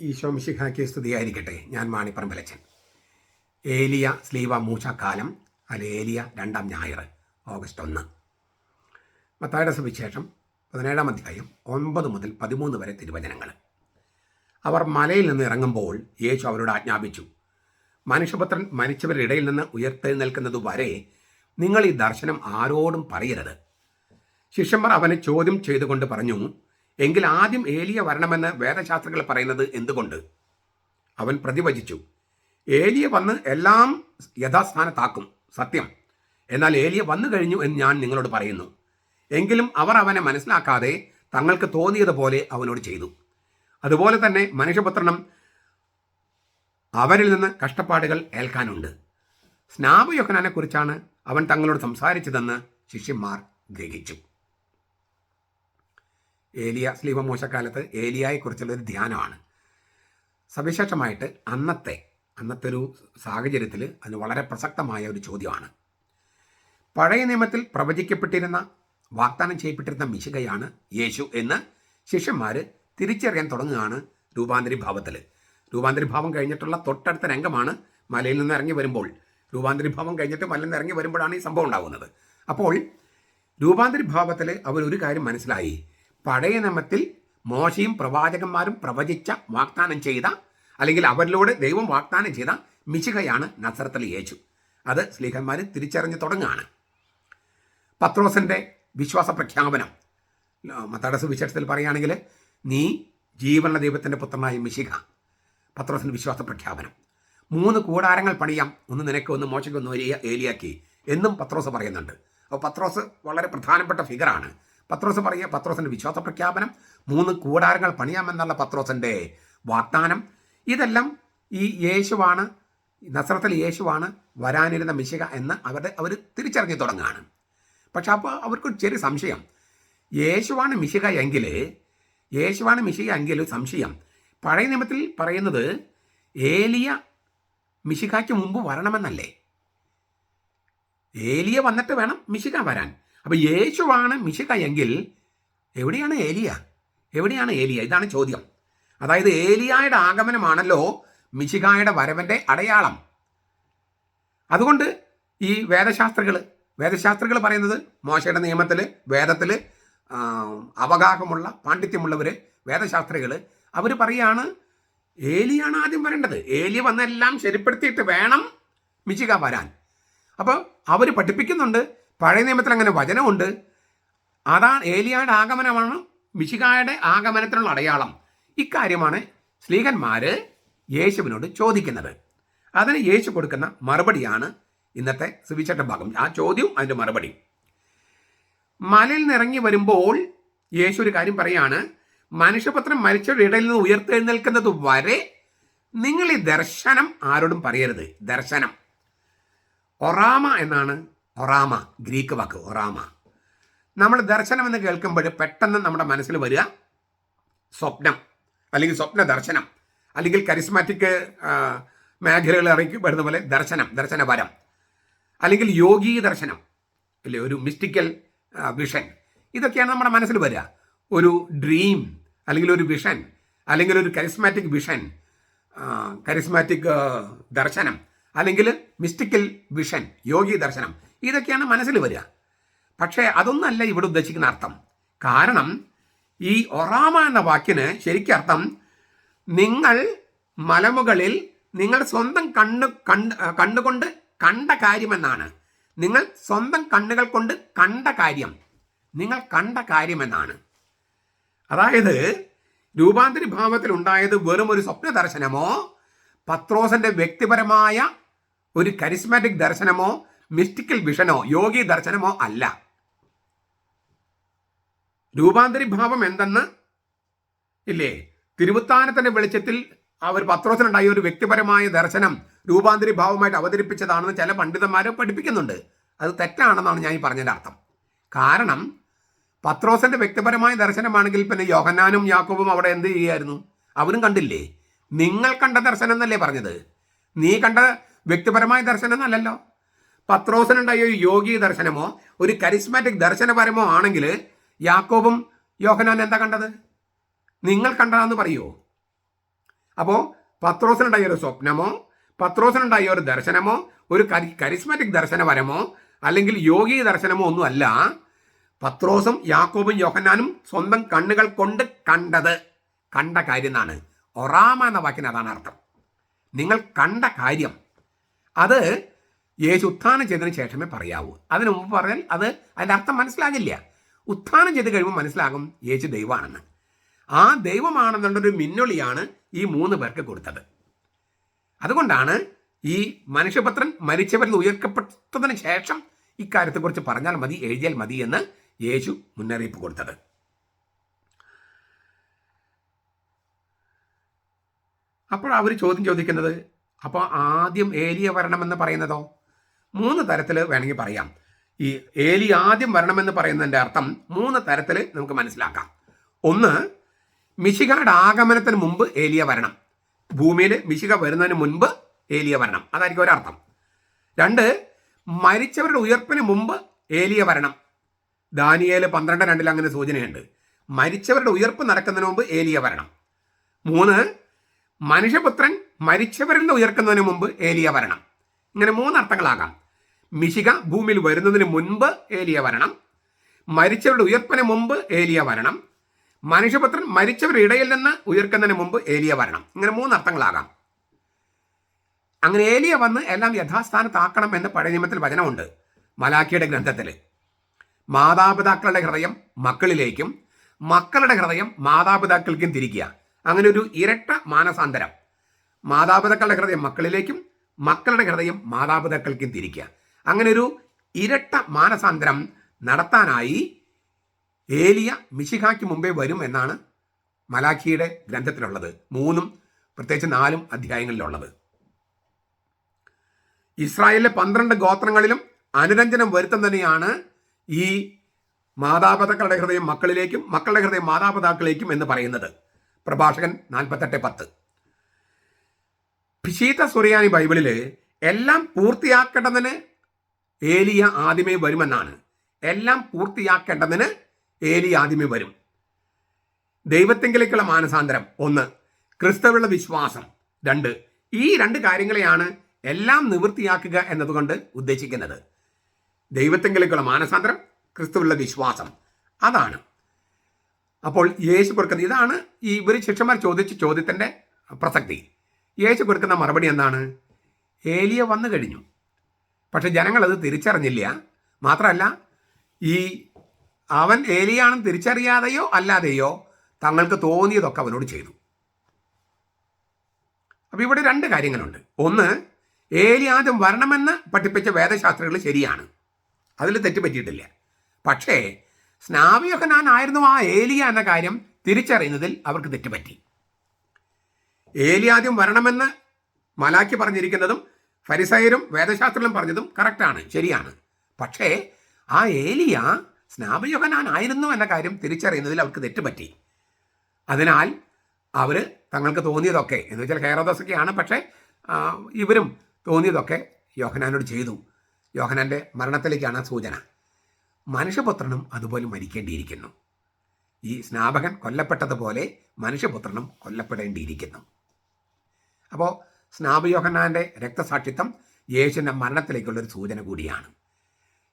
ഈശോ മിശിഹാക്കി സ്തുതിയായിരിക്കട്ടെ. ഞാൻ മാണിപ്പറമ്പലച്ചൻ. ഏലിയ സ്ലീവ മൂശക്കാലം അല്ല ഏലിയ രണ്ടാം ഞായർ ഓഗസ്റ്റ് ഒന്ന്. മത്തായുടെ സുവിശേഷം പതിനേഴാം അധ്യായം ഒൻപത് മുതൽ പതിമൂന്ന് വരെ തിരുവചനങ്ങൾ. അവർ മലയിൽ നിന്ന് ഇറങ്ങുമ്പോൾ യേശു അവരോട് ആജ്ഞാപിച്ചു മനുഷ്യപുത്രൻ മരിച്ചവരുടെ ഇടയിൽ നിന്ന് ഉയർത്തെഴുന്നേൽക്കുന്നത് വരെ നിങ്ങൾ ഈ ദർശനം ആരോടും പറയരുത് ശിഷ്യന്മാർ അവനെ ചോദ്യം ചെയ്തുകൊണ്ട് പറഞ്ഞു എങ്കിൽ ആദ്യം ഏലിയ വരണമെന്ന് വേദശാസ്ത്രങ്ങൾ പറയുന്നത് എന്തുകൊണ്ട്? അവൻ പ്രതിവചിച്ചു. ഏലിയ വന്ന് എല്ലാം യഥാസ്ഥാനത്താക്കും. സത്യം. എന്നാൽ ഏലിയ വന്നു കഴിഞ്ഞു എന്ന് ഞാൻ നിങ്ങളോട് പറയുന്നു. എങ്കിലും അവർ അവനെ മനസ്സിലാക്കാതെ തങ്ങൾക്ക് തോന്നിയതുപോലെ അവനോട് ചെയ്തു. അതുപോലെ തന്നെ മനുഷ്യപുത്രനും അവരിൽ നിന്ന് കഷ്ടപ്പാടുകൾ ഏൽക്കാനുണ്ട്. സ്നാപയൊക്കനെ കുറിച്ചാണ് അവൻ തങ്ങളോട് സംസാരിച്ചതെന്ന് ശിഷ്യന്മാർ ഗ്രഹിച്ചു. ഏലിയ സ്ലീവ മോശക്കാലത്ത് ഏലിയായെക്കുറിച്ചുള്ള ഒരു ധ്യാനമാണ്. സവിശേഷമായിട്ട് അന്നത്തെ അന്നത്തെ ഒരു സാഹചര്യത്തിൽ അത് വളരെ പ്രസക്തമായ ഒരു ചോദ്യമാണ്. പഴയ നിയമത്തിൽ പ്രവചിക്കപ്പെട്ടിരുന്ന വാഗ്ദാനം ചെയ്യപ്പെട്ടിരുന്ന മിശികയാണ് യേശു എന്ന് ശിഷ്യന്മാർ തിരിച്ചറിയാൻ തുടങ്ങുകയാണ് രൂപാന്തരി ഭാവത്തിൽ രൂപാന്തരി ഭാവം കഴിഞ്ഞിട്ടുള്ള തൊട്ടടുത്ത രംഗമാണ് മലയിൽ നിന്ന് ഇറങ്ങി വരുമ്പോൾ. രൂപാന്തരി ഭാവം കഴിഞ്ഞിട്ട് മലയിൽ നിന്ന് ഇറങ്ങി വരുമ്പോഴാണ് ഈ സംഭവം ഉണ്ടാകുന്നത്. അപ്പോൾ രൂപാന്തരി ഭാവത്തിൽ അവരൊരു കാര്യം മനസ്സിലായി. പഴയ നിയമത്തിൽ മോശയും പ്രവാചകന്മാരും പ്രവചിച്ച വാഗ്ദാനം ചെയ്ത അല്ലെങ്കിൽ അവരിലൂടെ ദൈവം വാഗ്ദാനം ചെയ്ത മിശികയാണ് നസറത്തിൽ യേശു. അത് സ്ലീഹന്മാർ തിരിച്ചറിഞ്ഞ് തുടങ്ങുകയാണ്. പത്രോസിന്റെ വിശ്വാസ പ്രഖ്യാപനം. മത്താടെ സുവിശേഷത്തിൽ പറയുകയാണെങ്കിൽ നീ ജീവനുള്ള ദൈവത്തിന്റെ പുത്രനായ മിശിക പത്രോസിന്റെ വിശ്വാസ പ്രഖ്യാപനം. മൂന്ന് കൂടാരങ്ങൾ പണിയാം. ഒന്ന് നിനക്ക് ഒന്ന് മോശയ്ക്ക് ഒന്ന് ഏലിയാക്കി എന്നും പത്രോസ് പറയുന്നുണ്ട്. അപ്പോൾ പത്രോസ് വളരെ പ്രധാനപ്പെട്ട ഫിഗറാണ് പത്രോസ് പറയുക പത്രോസിന്റെ വിശ്വാസ പ്രഖ്യാപനം മൂന്ന് കൂടാരങ്ങൾ പണിയാമെന്നുള്ള പത്രോസിന്റെ വാഗ്ദാനം. ഇതെല്ലാം ഈ യേശുവാണ് നസ്രത്തിൽ യേശുവാണ് വരാനിരുന്ന മിശിക എന്ന് അവരുടെ അവർ തിരിച്ചറിഞ്ഞു തുടങ്ങുകയാണ്. പക്ഷെ അപ്പോൾ അവർക്ക് ചെറിയ സംശയം. യേശുവാണ് മിശിക എങ്കിൽ യേശുവാണ് മിശിക എങ്കിൽ സംശയം. പഴയ നിയമത്തിൽ പറയുന്നത് ഏലിയ മിശികയ്ക്ക് മുമ്പ് വരണമെന്നല്ലേ? ഏലിയ വന്നിട്ട് വേണം മിശിക വരാൻ. അപ്പോൾ യേശുവാണ് മിശിക എങ്കിൽ എവിടെയാണ് ഏലിയ? എവിടെയാണ് ഏലിയ? ഇതാണ് ചോദ്യം. അതായത് ഏലിയായുടെ ആഗമനമാണല്ലോ മിശികായുടെ വരവന്റെ അടയാളം. അതുകൊണ്ട് ഈ വേദശാസ്ത്രകൾ വേദശാസ്ത്രകൾ പറയുന്നത് മോശയുടെ നിയമത്തിൽ വേദത്തിൽ അവഗാഹമുള്ള പാണ്ഡിത്യമുള്ളവർ വേദശാസ്ത്രികൾ അവർ പറയാണ് ഏലിയാണ് ആദ്യം വരേണ്ടത്. ഏലി വന്നെല്ലാം ശരിപ്പെടുത്തിയിട്ട് വേണം മിശിക വരാൻ. അപ്പോൾ അവർ പഠിപ്പിക്കുന്നുണ്ട് പഴയ നിയമത്തിൽ അങ്ങനെ വചനമുണ്ട്. അതാണ് ഏലിയായുടെ ആഗമനമാണ് മിശികായുടെ ആഗമനത്തിനുള്ള അടയാളം. ഇക്കാര്യമാണ് സ്ത്രീകന്മാർ യേശുവിനോട് ചോദിക്കുന്നത്. അതിന് യേശു കൊടുക്കുന്ന മറുപടിയാണ് ഇന്നത്തെ സുവിശേഷ ഭാഗം. ആ ചോദ്യവും അതിന്റെ മറുപടി. മലയിൽ നിറങ്ങി വരുമ്പോൾ യേശു ഒരു കാര്യം പറയാണ് മനുഷ്യപത്രം മരിച്ചവരുടെ ഇടയിൽ നിന്ന് ഉയർത്തെഴുന്നേൽക്കുന്നത് വരെ നിങ്ങൾ ഈ ദർശനം ആരോടും പറയരുത്. ദർശനം. ഒറാമ എന്നാണ് ഒറാമ ഗ്രീക്ക് വാക്ക് ഒറാമ. നമ്മൾ ദർശനം എന്ന് കേൾക്കുമ്പോൾ പെട്ടെന്ന് നമ്മുടെ മനസ്സിൽ വരിക സ്വപ്നം അല്ലെങ്കിൽ സ്വപ്ന ദർശനം അല്ലെങ്കിൽ കരിസ്മാറ്റിക് മേഖലകൾ അറിയിക്കപ്പെടുന്ന പോലെ ദർശനം ദർശന വരം അല്ലെങ്കിൽ യോഗീ ദർശനം അല്ലെ? ഒരു മിസ്റ്റിക്കൽ വിഷൻ ഇതൊക്കെയാണ് നമ്മുടെ മനസ്സിൽ വരിക. ഒരു ഡ്രീം അല്ലെങ്കിൽ ഒരു വിഷൻ അല്ലെങ്കിൽ ഒരു കരിസ്മാറ്റിക് വിഷൻ കരിസ്മാറ്റിക് ദർശനം അല്ലെങ്കിൽ മിസ്റ്റിക്കൽ വിഷൻ യോഗി ദർശനം. ഇതൊക്കെയാണ് മനസ്സിൽ വരിക. പക്ഷേ അതൊന്നല്ല ഇവിടെ ഉദ്ദേശിക്കുന്ന അർത്ഥം. കാരണം ഈ ഒറാമ എന്ന വാക്കിന് ശരിക്കർത്ഥം നിങ്ങൾ മലമുകളിൽ നിങ്ങൾ സ്വന്തം കണ്ണ് കണ്ട് കണ്ണുകൊണ്ട് കണ്ട കാര്യമെന്നാണ്. നിങ്ങൾ സ്വന്തം കണ്ണുകൾ കൊണ്ട് കണ്ട കാര്യം. നിങ്ങൾ കണ്ട കാര്യമെന്നാണ്. അതായത് രൂപാന്തരി ഭാവത്തിൽ ഉണ്ടായത് വെറും ഒരു സ്വപ്ന ദർശനമോ പത്രോസന്റെ വ്യക്തിപരമായ ഒരു കരിസ്മാറ്റിക് ദർശനമോ മിസ്റ്റിക്കൽ വിഷനോ യോഗി ദർശനമോ അല്ല. രൂപാന്തരി ഭാവം എന്തെന്ന്? ഇല്ലേ? തിരുവുത്താനത്തിന്റെ വെളിച്ചത്തിൽ അവർ പത്രോസിനുണ്ടായ ഒരു വ്യക്തിപരമായ ദർശനം രൂപാന്തരി ഭാവമായിട്ട് അവതരിപ്പിച്ചതാണെന്ന് ചില പണ്ഡിതന്മാരെ പഠിപ്പിക്കുന്നുണ്ട്. അത് തെറ്റാണെന്നാണ് ഞാൻ ഈ പറഞ്ഞതിന്റെ അർത്ഥം. കാരണം പത്രോസിന്റെ വ്യക്തിപരമായ ദർശനമാണെങ്കിൽ പിന്നെ യോഹന്നാനും യാക്കോബും അവിടെ എന്ത് ചെയ്യായിരുന്നു? അവരും കണ്ടില്ലേ? നിങ്ങൾ കണ്ട ദർശനം എന്നല്ലേ പറഞ്ഞത്? നീ കണ്ട വ്യക്തിപരമായ ദർശനം എന്നല്ലല്ലോ. പത്രോസിനുണ്ടായ ഒരു യോഗി ദർശനമോ ഒരു കരിസ്മാറ്റിക് ദർശനപരമോ ആണെങ്കിൽ യാക്കോബും യോഹനാൻ എന്താ കണ്ടത്? നിങ്ങൾ കണ്ടതാന്ന് പറയുമോ അപ്പോൾ പത്രോസിനുണ്ടായ ഒരു സ്വപ്നമോ പത്രോസിനുണ്ടായ ഒരു ദർശനമോ ഒരു കരി കരിസ്മാറ്റിക് ദർശനപരമോ അല്ലെങ്കിൽ യോഗി ദർശനമോ ഒന്നുമല്ല പത്രോസും യാക്കോബും യോഹന്നാനും സ്വന്തം കണ്ണുകൾ കൊണ്ട് കണ്ടത് കണ്ട കാര്യം എന്നാണ്. ഒറാമ എന്ന വാക്കിന് അതാണ് അർത്ഥം. നിങ്ങൾ കണ്ട കാര്യം. അത് യേശു ഉത്ഥാനം ചെയ്തതിന് ശേഷമേ പറയാവൂ. അതിനു മുമ്പ് പറഞ്ഞാൽ അത് അതിന്റെ അർത്ഥം മനസ്സിലാകില്ല. ഉത്ഥാനം ചെയ്ത് കഴിയുമ്പോൾ മനസ്സിലാകും യേശു ദൈവമാണെന്ന്. ആ ദൈവമാണെന്നുള്ളൊരു മിന്നൊളിയാണ് ഈ മൂന്ന് പേർക്ക് കൊടുത്തത്. അതുകൊണ്ടാണ് ഈ മനുഷ്യപുത്രൻ മരിച്ചവരിൽ ഉയർക്കപ്പെട്ടതിന് ശേഷം ഇക്കാര്യത്തെക്കുറിച്ച് പറഞ്ഞാൽ മതി എഴുതിയാൽ മതി എന്ന് യേശു മുന്നറിയിപ്പ് കൊടുത്തത്. അപ്പോൾ അവർ ചോദ്യം ചോദിക്കുന്നത്? അപ്പോൾ ആദ്യം ഏലിയ വരണമെന്ന് പറയുന്നതോ? മൂന്ന് തരത്തിൽ വേണമെങ്കിൽ പറയാം. ഈ ഏലി ആദ്യം വരണമെന്ന് പറയുന്നതിന്റെ അർത്ഥം മൂന്ന് തരത്തിൽ നമുക്ക് മനസ്സിലാക്കാം. ഒന്ന് മിശികയുടെ ആഗമനത്തിന് മുമ്പ് ഏലിയ വരണം. ഭൂമിയിൽ മിശിക വരുന്നതിന് മുൻപ് ഏലിയ വരണം. അതായിരിക്കും ഒരർത്ഥം. രണ്ട് മരിച്ചവരുടെ ഉയർപ്പിന് മുമ്പ് ഏലിയ വരണം. ദാനിയേൽ പന്ത്രണ്ട് രണ്ടിൽ അങ്ങനെ സൂചനയുണ്ട്. മരിച്ചവരുടെ ഉയർപ്പ് നടക്കുന്നതിന് മുമ്പ് ഏലിയ വരണം. മൂന്ന് മനുഷ്യപുത്രൻ മരിച്ചവരിൽ ഉയർക്കുന്നതിന് മുമ്പ് ഏലിയ വരണം. ഇങ്ങനെ മൂന്നർത്ഥങ്ങളാകാം. മിശിക ഭൂമിയിൽ വരുന്നതിന് മുൻപ് ഏലിയ വരണം. മരിച്ചവരുടെ ഉയർപ്പിന് മുമ്പ് ഏലിയ വരണം. മനുഷ്യപുത്രൻ മരിച്ചവരുടെ ഇടയിൽ നിന്ന് ഉയർക്കുന്നതിന് മുമ്പ് ഏലിയ വരണം. ഇങ്ങനെ മൂന്നർത്ഥങ്ങളാകാം. അങ്ങനെ ഏലിയ വന്ന് എല്ലാം യഥാസ്ഥാനത്താക്കണം എന്ന് പഴയ നിയമത്തിൽ വചനമുണ്ട്. മലാക്കിയുടെ ഗ്രന്ഥത്തിൽ. മാതാപിതാക്കളുടെ ഹൃദയം മക്കളിലേക്കും മക്കളുടെ ഹൃദയം മാതാപിതാക്കൾക്കും തിരിക്കുക. അങ്ങനെ ഒരു ഇരട്ട മാനസാന്തരം. മാതാപിതാക്കളുടെ ഹൃദയം മക്കളിലേക്കും മക്കളുടെ ഹൃദയം മാതാപിതാക്കൾക്കും തിരിക്കുക. അങ്ങനെ ഒരു ഇരട്ട മാനസാന്തരം നടത്താനായി ഏലിയ മിശിഹാക്ക് മുമ്പേ വരും എന്നാണ് മലാഖിയുടെ ഗ്രന്ഥത്തിലുള്ളത്. മൂന്നും പ്രത്യേകിച്ച് നാലും അധ്യായങ്ങളിലുള്ളത്. ഇസ്രായേലിലെ പന്ത്രണ്ട് ഗോത്രങ്ങളിലും അനുരഞ്ജനം വരുത്തം തന്നെയാണ് ഈ മാതാപിതാക്കളുടെ ഹൃദയം മക്കളിലേക്കും മക്കളുടെ ഹൃദയം മാതാപിതാക്കളിലേക്കും എന്ന് പറയുന്നത്. പ്രഭാഷകൻ നാൽപ്പത്തെട്ട് പത്ത്. പിശീത്ത സുറിയാനി ബൈബിളിൽ എല്ലാം പൂർത്തിയാക്കേണ്ടതിന് ഏലിയ ആദ്യമേ വരുമെന്നാണ്. എല്ലാം പൂർത്തിയാക്കേണ്ടതിന് ഏലിയ ആദ്യമേ വരും. ദൈവത്തെങ്കിലേക്കുള്ള മാനസാന്തരം. ഒന്ന് ക്രിസ്തവുള്ള വിശ്വാസം. രണ്ട് ഈ രണ്ട് കാര്യങ്ങളെയാണ് എല്ലാം നിവൃത്തിയാക്കുക എന്നതുകൊണ്ട് ഉദ്ദേശിക്കുന്നത്. ദൈവത്തെങ്കിലേക്കുള്ള മാനസാന്തരം ക്രിസ്തുവിലുള്ള വിശ്വാസം. അതാണ്. അപ്പോൾ യേശു കൊടുക്കുന്നത് ഇതാണ് ഈ ഇവർ ശിഷ്യന്മാർ ചോദിച്ച ചോദ്യത്തിന്റെ പ്രസക്തി. യേശു കൊടുക്കുന്ന മറുപടി എന്താണ്? ഏലിയ വന്നു കഴിഞ്ഞു. പക്ഷെ ജനങ്ങളത് തിരിച്ചറിഞ്ഞില്ല. മാത്രമല്ല ഈ അവൻ ഏലിയാണെന്ന് തിരിച്ചറിയാതെയോ അല്ലാതെയോ തങ്ങൾക്ക് തോന്നിയതൊക്കെ അവനോട് ചെയ്തു. അപ്പം ഇവിടെ രണ്ട് കാര്യങ്ങളുണ്ട്. ഒന്ന് ഏലി ആദ്യം വരണമെന്ന് പഠിപ്പിച്ച വേദശാസ്ത്രങ്ങൾ ശരിയാണ്. അതിൽ തെറ്റ് പറ്റിയിട്ടില്ല. പക്ഷേ സ്നാവിയൊഹനാനായിരുന്നു ആ ഏലിയ എന്ന കാര്യം തിരിച്ചറിയുന്നതിൽ അവർക്ക് തെറ്റുപറ്റി ഏലി ആദ്യം വരണമെന്ന് മലാക്കി പറഞ്ഞിരിക്കുന്നതും ഫരിസയരും വേദശാസ്ത്രങ്ങളും പറഞ്ഞതും കറക്റ്റാണ് ശരിയാണ്. പക്ഷേ ആ ഏലിയ സ്നാപയുഗനാനായിരുന്നു എന്ന കാര്യം തിരിച്ചറിയുന്നതിൽ അവർക്ക് തെറ്റുപറ്റി. അതിനാൽ അവർ തങ്ങൾക്ക് തോന്നിയതൊക്കെ എന്ന് വെച്ചാൽ ഹെയറോദോസൊക്കെയാണ് പക്ഷേ ഇവരും തോന്നിയതൊക്കെ യോഹനാനോട് ചെയ്തു. യോഹനാന്റെ മരണത്തിലേക്കാണ് സൂചന. മനുഷ്യപുത്രനും അതുപോലെ മരിക്കേണ്ടിയിരിക്കുന്നു. ഈ സ്നാപകൻ കൊല്ലപ്പെട്ടതുപോലെ മനുഷ്യപുത്രനും കൊല്ലപ്പെടേണ്ടിയിരിക്കുന്നു. അപ്പോൾ സ്നാപയോഹന്നാന്റെ രക്തസാക്ഷിത്വം യേശുവിന്റെ മരണത്തിലേക്കുള്ളൊരു സൂചന കൂടിയാണ്.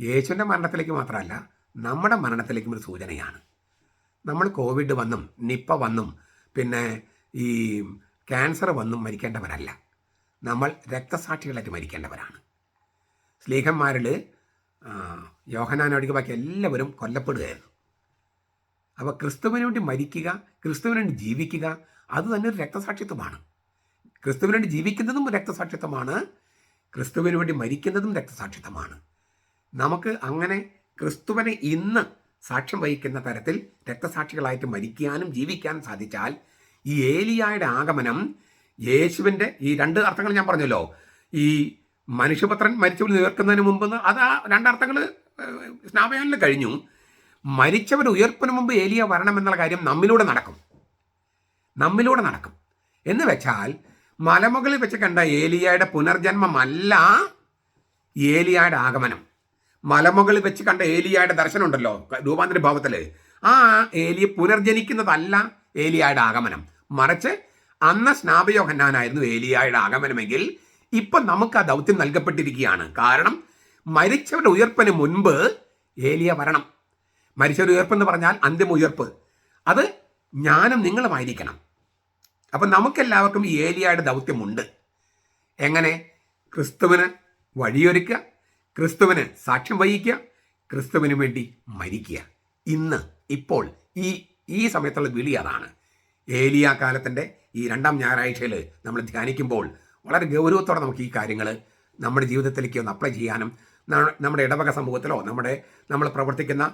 യേശുവിന്റെ മരണത്തിലേക്ക് മാത്രമല്ല നമ്മുടെ മരണത്തിലേക്കും ഒരു സൂചനയാണ്. നമ്മൾ കോവിഡ് വന്നും നിപ്പ വന്നും പിന്നെ ഈ ക്യാൻസർ വന്നും മരിക്കേണ്ടവരല്ല. നമ്മൾ രക്തസാക്ഷികളായിട്ട് മരിക്കേണ്ടവരാണ്. സ്ലീഹന്മാരിൽ യോഹനാനോടിക്ക് ബാക്കി എല്ലാവരും കൊല്ലപ്പെടുകയായിരുന്നു. അപ്പോൾ ക്രിസ്തുവിന് വേണ്ടി മരിക്കുക ക്രിസ്തുവിന് വേണ്ടി ജീവിക്കുക അത് തന്നെ ഒരു രക്തസാക്ഷിത്വമാണ്. ക്രിസ്തുവിന് വേണ്ടി ജീവിക്കുന്നതും രക്തസാക്ഷിത്വമാണ്. ക്രിസ്തുവിന് വേണ്ടി മരിക്കുന്നതും രക്തസാക്ഷിത്വമാണ്. നമുക്ക് അങ്ങനെ ക്രിസ്തുവിനെ ഇന്ന് സാക്ഷ്യം വഹിക്കുന്ന തരത്തിൽ രക്തസാക്ഷികളായിട്ട് മരിക്കാനും ജീവിക്കാനും സാധിച്ചാൽ ഈ ഏലിയായുടെ ആഗമനം യേശുവിന്റെ ഈ രണ്ട് അർത്ഥങ്ങൾ ഞാൻ പറഞ്ഞല്ലോ. ഈ മനുഷ്യപുത്രൻ മരിച്ചവർ ഉയർക്കുന്നതിന് മുമ്പ് അത് ആ രണ്ടർത്ഥങ്ങൾ സ്നാപയാനിൽ കഴിഞ്ഞു. മരിച്ചവർ ഉയർപ്പിന് മുമ്പ് ഏലിയ വരണമെന്നുള്ള കാര്യം നമ്മിലൂടെ നടക്കും. നമ്മിലൂടെ നടക്കും. എന്ന് വെച്ചാൽ മലമുകളിൽ വെച്ച് കണ്ട ഏലിയയുടെ പുനർജന്മമല്ല ഏലിയയുടെ ആഗമനം. മലമുകളിൽ വെച്ച് കണ്ട ഏലിയയുടെ ദർശനം ഉണ്ടല്ലോ രൂപാന്തര ഭാവത്തിൽ ആ ഏലിയ പുനർജനിക്കുന്നതല്ല ഏലിയയുടെ ആഗമനം. മറിച്ച് അന്ന് സ്നാപയോഹന്നാനായിരുന്നു ഏലിയായുടെ ആഗമനമെങ്കിൽ ഇപ്പം നമുക്ക് ആ ദൗത്യം നൽകപ്പെട്ടിരിക്കുകയാണ്. കാരണം മരിച്ചവരുടെ ഉയർപ്പിന് മുൻപ് ഏലിയ വരണം. മരിച്ചവരുടെ ഉയർപ്പെന്ന് പറഞ്ഞാൽ അന്തിമ ഉയർപ്പ്. അത് ഞാനും നിങ്ങളുമായിരിക്കണം. അപ്പം നമുക്കെല്ലാവർക്കും ഈ ഏലിയായുടെ ദൗത്യമുണ്ട്. എങ്ങനെ? ക്രിസ്തുവിന് വഴിയൊരുക്കുക ക്രിസ്തുവിന് സാക്ഷ്യം വഹിക്കുക ക്രിസ്തുവിന് വേണ്ടി മരിക്കുക. ഇന്ന് ഇപ്പോൾ ഈ ഈ സമയത്തുള്ള വിളി അതാണ്. ഏലിയ കാലത്തിന്റെ ഈ രണ്ടാം ഞായറാഴ്ചയിൽ നമ്മൾ ധ്യാനിക്കുമ്പോൾ വളരെ ഗൗരവത്തോടെ നമുക്ക് ഈ കാര്യങ്ങൾ നമ്മുടെ ജീവിതത്തിലേക്ക് ഒന്ന് അപ്ലൈ ചെയ്യാനും നമ്മുടെ ഇടവക സമൂഹത്തിലോ നമ്മുടെ നമ്മൾ പ്രവർത്തിക്കുന്ന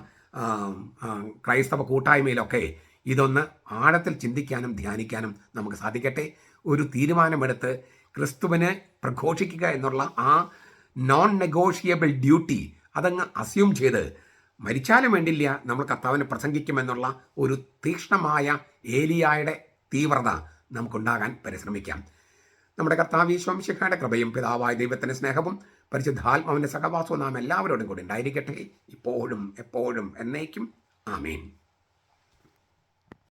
ക്രൈസ്തവ കൂട്ടായ്മയിലൊക്കെ ഇതൊന്ന് ആഴത്തിൽ ചിന്തിക്കാനും ധ്യാനിക്കാനും നമുക്ക് സാധിക്കട്ടെ. ഒരു തീരുമാനമെടുത്ത് ക്രിസ്തുവിനെ പ്രഘോഷിക്കുക എന്നുള്ള ആ നോൺ നെഗോഷിയബിൾ ഡ്യൂട്ടി അതങ്ങ് അസ്യൂം ചെയ്ത് മരിച്ചാലും വേണ്ടില്ല നമ്മൾ കർത്താവിനെ പ്രസംഗിക്കുമെന്നുള്ള ഒരു തീക്ഷ്ണമായ ഏലിയായുടെ തീവ്രത നമുക്കുണ്ടാകാൻ പരിശ്രമിക്കാം. നമ്മുടെ കർത്താവ് ഈശ്വംശിഖയുടെ കൃപയും പിതാവായ ദൈവത്തിന്റെ സ്നേഹവും പരിശുദ്ധാത്മാവിന്റെ സഹവാസവും നാം എല്ലാവരോടും കൂടി ഉണ്ടായിരിക്കട്ടെ. ഇപ്പോഴും എപ്പോഴും എന്നേക്കും. ആമേൻ.